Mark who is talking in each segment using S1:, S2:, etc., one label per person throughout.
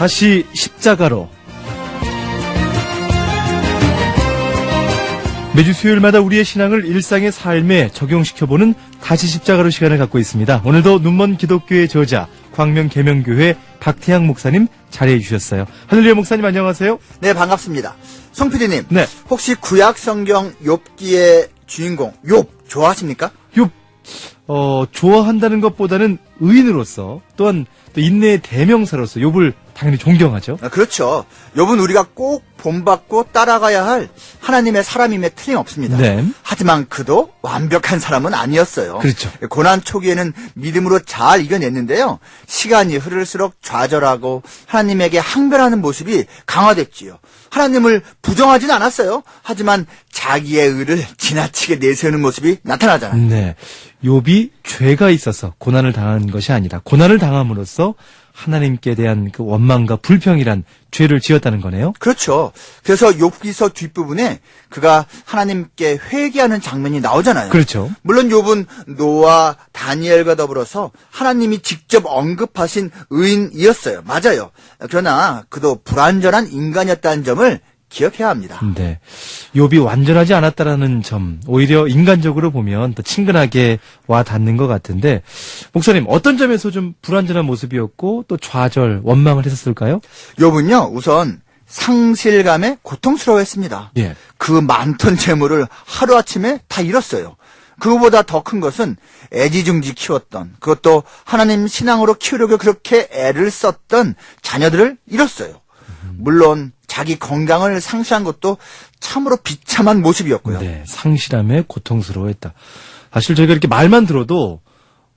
S1: 다시 십자가로 매주 수요일마다 우리의 신앙을 일상의 삶에 적용시켜보는 다시 십자가로 시간을 갖고 있습니다. 오늘도 눈먼 기독교의 저자 광명 계명교회 박태양 목사님 자리해 주셨어요. 하늘리의 목사님 안녕하세요.
S2: 네, 반갑습니다. 송 PD님.
S1: 네.
S2: 혹시 구약 성경 욥기의 주인공 욥 좋아하십니까?
S1: 요 어, 좋아한다는 것보다는 의인으로서 또한 또 인내의 대명사로서 욥을 당연히 존경하죠.
S2: 아, 그렇죠. 욥은 우리가 꼭 본받고 따라가야 할 하나님의 사람임에 틀림없습니다.
S1: 네.
S2: 하지만 그도 완벽한 사람은 아니었어요.
S1: 그렇죠.
S2: 고난 초기에는 믿음으로 잘 이겨냈는데요. 시간이 흐를수록 좌절하고 하나님에게 항변하는 모습이 강화됐지요. 하나님을 부정하진 않았어요. 하지만 자기의 의를 지나치게 내세우는 모습이 나타나잖아요.
S1: 네. 욥이 죄가 있어서 고난을 당한 것이 아니라 고난을 당함으로써 하나님께 대한 그 원망과 불평이란 죄를 지었다는 거네요.
S2: 그렇죠. 그래서 욥기서 뒷부분에 그가 하나님께 회개하는 장면이 나오잖아요.
S1: 그렇죠.
S2: 물론 욥은 노아, 다니엘과 더불어서 하나님이 직접 언급하신 의인이었어요. 맞아요. 그러나 그도 불완전한 인간이었다는 점을 기억해야 합니다.
S1: 네. 욥이 완전하지 않았다라는 점, 오히려 인간적으로 보면 더 친근하게 와 닿는 것 같은데, 목사님, 어떤 점에서 좀 불완전한 모습이었고, 또 좌절, 원망을 했었을까요?
S2: 욥은요, 우선 상실감에 고통스러워했습니다.
S1: 예.
S2: 그 많던 재물을 하루아침에 다 잃었어요. 그거보다 더 큰 것은 애지중지 키웠던 그것도 하나님 신앙으로 키우려고 그렇게 애를 썼던 자녀들을 잃었어요. 물론 자기 건강을 상실한 것도 참으로 비참한 모습이었고요.
S1: 네. 상실함에 고통스러워했다. 사실 저희가 이렇게 말만 들어도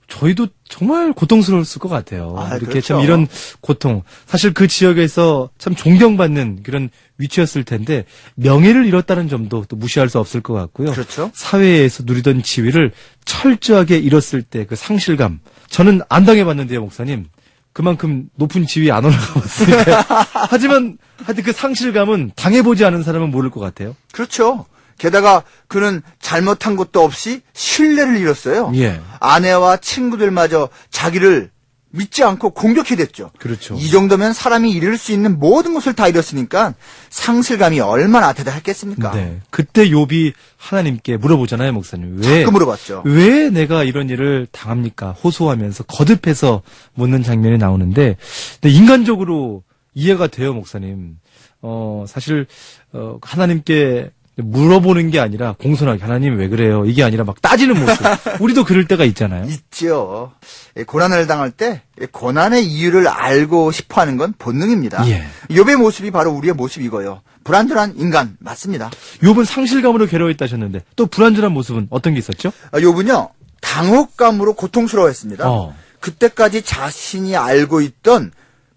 S1: 저희도 정말 고통스러웠을 것 같아요.
S2: 아,
S1: 이렇게
S2: 그렇죠.
S1: 참 이런 고통. 사실 그 지역에서 참 존경받는 그런 위치였을 텐데 명예를 잃었다는 점도 또 무시할 수 없을 것 같고요.
S2: 그렇죠.
S1: 사회에서 누리던 지위를 철저하게 잃었을 때 그 상실감. 저는 안 당해봤는데요, 목사님. 그만큼 높은 지위에 안 올라가 봤으니까. 하지만 하여튼 그 상실감은 당해보지 않은 사람은 모를 것 같아요.
S2: 그렇죠. 게다가 그는 잘못한 것도 없이 신뢰를 잃었어요.
S1: 예.
S2: 아내와 친구들마저 자기를 믿지 않고 공격해댔죠.
S1: 그렇죠.
S2: 이 정도면 사람이 잃을 수 있는 모든 것을 다 잃었으니까 상실감이 얼마나 대단했겠습니까?
S1: 네. 그때 욥이 하나님께 물어보잖아요, 목사님. 왜
S2: 자꾸 물어봤죠.
S1: 왜 내가 이런 일을 당합니까? 호소하면서 거듭해서 묻는 장면이 나오는데 근데 인간적으로 이해가 돼요, 목사님. 어, 사실 어, 하나님께 물어보는 게 아니라 공손하게 하나님 왜 그래요? 이게 아니라 막 따지는 모습. 우리도 그럴 때가 있잖아요.
S2: 이 고난을 당할 때이 고난의 이유를 알고 싶어 하는 건 본능입니다.
S1: 예.
S2: 욥의 모습이 바로 우리의 모습이고요. 불안전한 인간 맞습니다.
S1: 욥은 상실감으로 괴로워했다 하셨는데 또 불안전한 모습은 어떤 게 있었죠?
S2: 아, 욥은요. 당혹감으로 고통스러워했습니다.
S1: 어.
S2: 그때까지 자신이 알고 있던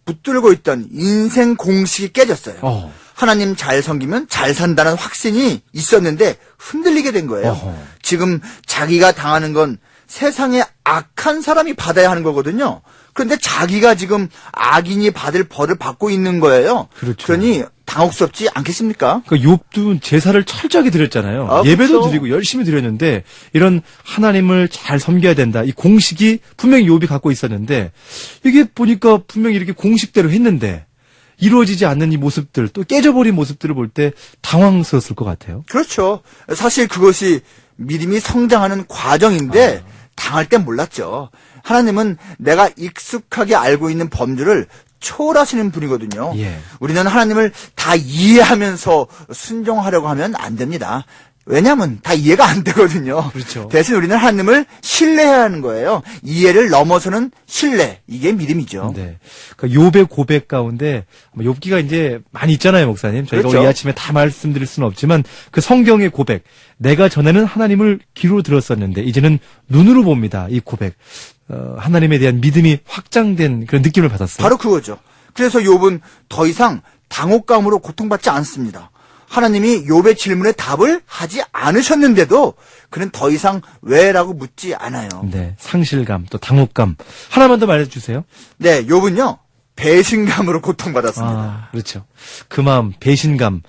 S2: 붙들고 있던 인생 공식이 깨졌어요.
S1: 어.
S2: 하나님 잘 섬기면 잘 산다는 확신이 있었는데 흔들리게 된 거예요.
S1: 어허.
S2: 지금 자기가 당하는 건 세상에 악한 사람이 받아야 하는 거거든요. 그런데 자기가 지금 악인이 받을 벌을 받고 있는 거예요.
S1: 그렇죠.
S2: 러니 당혹스럽지 않겠습니까?
S1: 그 욥도 제사를 철저하게 드렸잖아요.
S2: 아,
S1: 예배도
S2: 그렇죠.
S1: 드리고 열심히 드렸는데 이런 하나님을 잘 섬겨야 된다. 이 공식이 분명히 욥이 갖고 있었는데 이게 보니까 분명히 이렇게 공식대로 했는데 이루어지지 않는 이 모습들 또 깨져버린 모습들을 볼 때 당황스러웠을 것 같아요.
S2: 그렇죠. 사실 그것이 믿음이 성장하는 과정인데 당할 땐 몰랐죠. 하나님은 내가 익숙하게 알고 있는 범주를 초월하시는 분이거든요.
S1: 예.
S2: 우리는 하나님을 다 이해하면서 순종하려고 하면 안 됩니다. 왜냐하면 다 이해가 안 되거든요.
S1: 그렇죠.
S2: 대신 우리는 하나님을 신뢰해야 하는 거예요. 이해를 넘어서는 신뢰. 이게 믿음이죠.
S1: 네. 그 욥의 고백 가운데 뭐 욥기가 이제 많이 있잖아요, 목사님. 저희가
S2: 그렇죠.
S1: 이 아침에 다 말씀드릴 수는 없지만 그 성경의 고백. 내가 전에는 하나님을 귀로 들었었는데 이제는 눈으로 봅니다. 이 고백. 어, 하나님에 대한 믿음이 확장된 그런 느낌을 받았어요.
S2: 바로 그거죠. 그래서 욥은 더 이상 당혹감으로 고통받지 않습니다. 하나님이 욥의 질문에 답을 하지 않으셨는데도 그는 더 이상 왜라고 묻지 않아요.
S1: 네. 상실감, 또 당혹감. 하나만 더 말해주세요.
S2: 네, 욥은요 배신감으로 고통받았습니다.
S1: 아, 그렇죠. 그 마음, 배신감.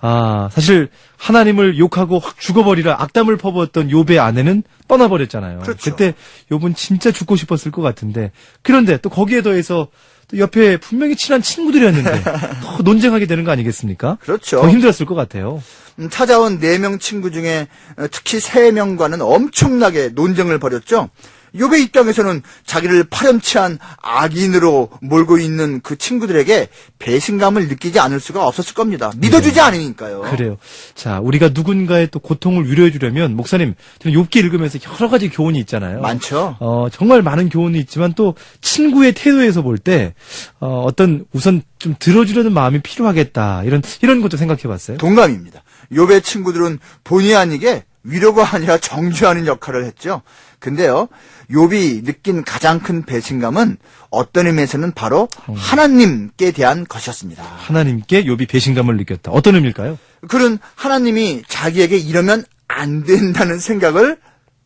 S1: 아, 사실 하나님을 욕하고 확 죽어버리라 악담을 퍼부었던 욥의 아내는 떠나버렸잖아요.
S2: 그렇죠.
S1: 때 욥은 진짜 죽고 싶었을 것 같은데 그런데 또 거기에 더해서 또 옆에 분명히 친한 친구들이었는데 더 논쟁하게 되는 거 아니겠습니까?
S2: 그렇죠.
S1: 더 힘들었을 것 같아요.
S2: 음, 찾아온 네 명 친구 중에 어, 특히 세 명과는 엄청나게 논쟁을 벌였죠. 욥의 입장에서는 자기를 파렴치한 악인으로 몰고 있는 그 친구들에게 배신감을 느끼지 않을 수가 없었을 겁니다. 믿어주지 않으니까요.
S1: 네. 그래요. 자, 우리가 누군가의 또 고통을 위로해 주려면 목사님, 저는 욥기 읽으면서 여러 가지 교훈이 있잖아요.
S2: 많죠.
S1: 어, 정말 많은 교훈이 있지만 또 친구의 태도에서 볼 때, 어, 어떤 우선 좀 들어주려는 마음이 필요하겠다. 이런, 이런 것도 생각해 봤어요.
S2: 동감입니다. 욥의 친구들은 본의 아니게 위로가 아니라 정죄하는 역할을 했죠. 근데요, 욥이 느낀 가장 큰 배신감은 어떤 의미에서는 바로 하나님께 대한 것이었습니다.
S1: 하나님께 욥이 배신감을 느꼈다. 어떤 의미일까요?
S2: 그는 하나님이 자기에게 이러면 안 된다는 생각을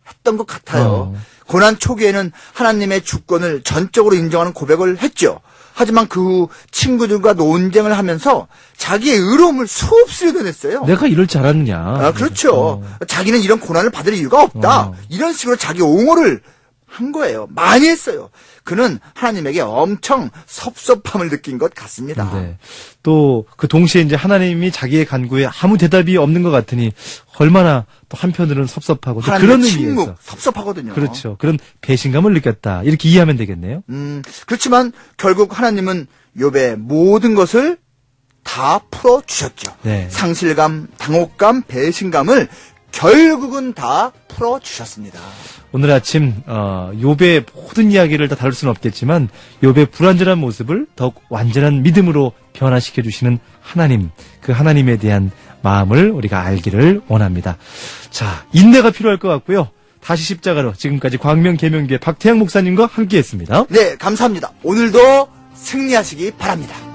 S2: 했던 것 같아요.
S1: 어.
S2: 고난 초기에는 하나님의 주권을 전적으로 인정하는 고백을 했죠. 하지만 그 후 친구들과 논쟁을 하면서 자기의 의로움을 수없이 드냈어요.
S1: 내가 이럴 줄 알았느냐.
S2: 아, 그렇죠.
S1: 어.
S2: 자기는 이런 고난을 받을 이유가 없다.
S1: 어.
S2: 이런 식으로 자기 옹호를 한 거예요. 많이 했어요. 그는 하나님에게 엄청 섭섭함을 느낀 것 같습니다.
S1: 네. 또 그 동시에 이제 하나님이 자기의 간구에 아무 대답이 없는 것 같으니 얼마나 또 한편으로는 섭섭하고 또 그런
S2: 하나님의
S1: 의미에서
S2: 침묵, 섭섭하거든요.
S1: 그렇죠. 그런 배신감을 느꼈다. 이렇게 이해하면 되겠네요.
S2: 음, 그렇지만 결국 하나님은 욥의 모든 것을 다 풀어 주셨죠.
S1: 네.
S2: 상실감, 당혹감, 배신감을 결국은 다 풀어 주셨습니다.
S1: 오늘 아침 어, 욥의 모든 이야기를 다 다룰 수는 없겠지만 욥의 불완전한 모습을 더욱 완전한 믿음으로 변화시켜 주시는 하나님, 그 하나님에 대한 마음을 우리가 알기를 원합니다. 자, 인내가 필요할 것 같고요. 다시 십자가로 지금까지 광명 계명교회 박태양 목사님과 함께했습니다.
S2: 네, 감사합니다. 오늘도 승리하시기 바랍니다.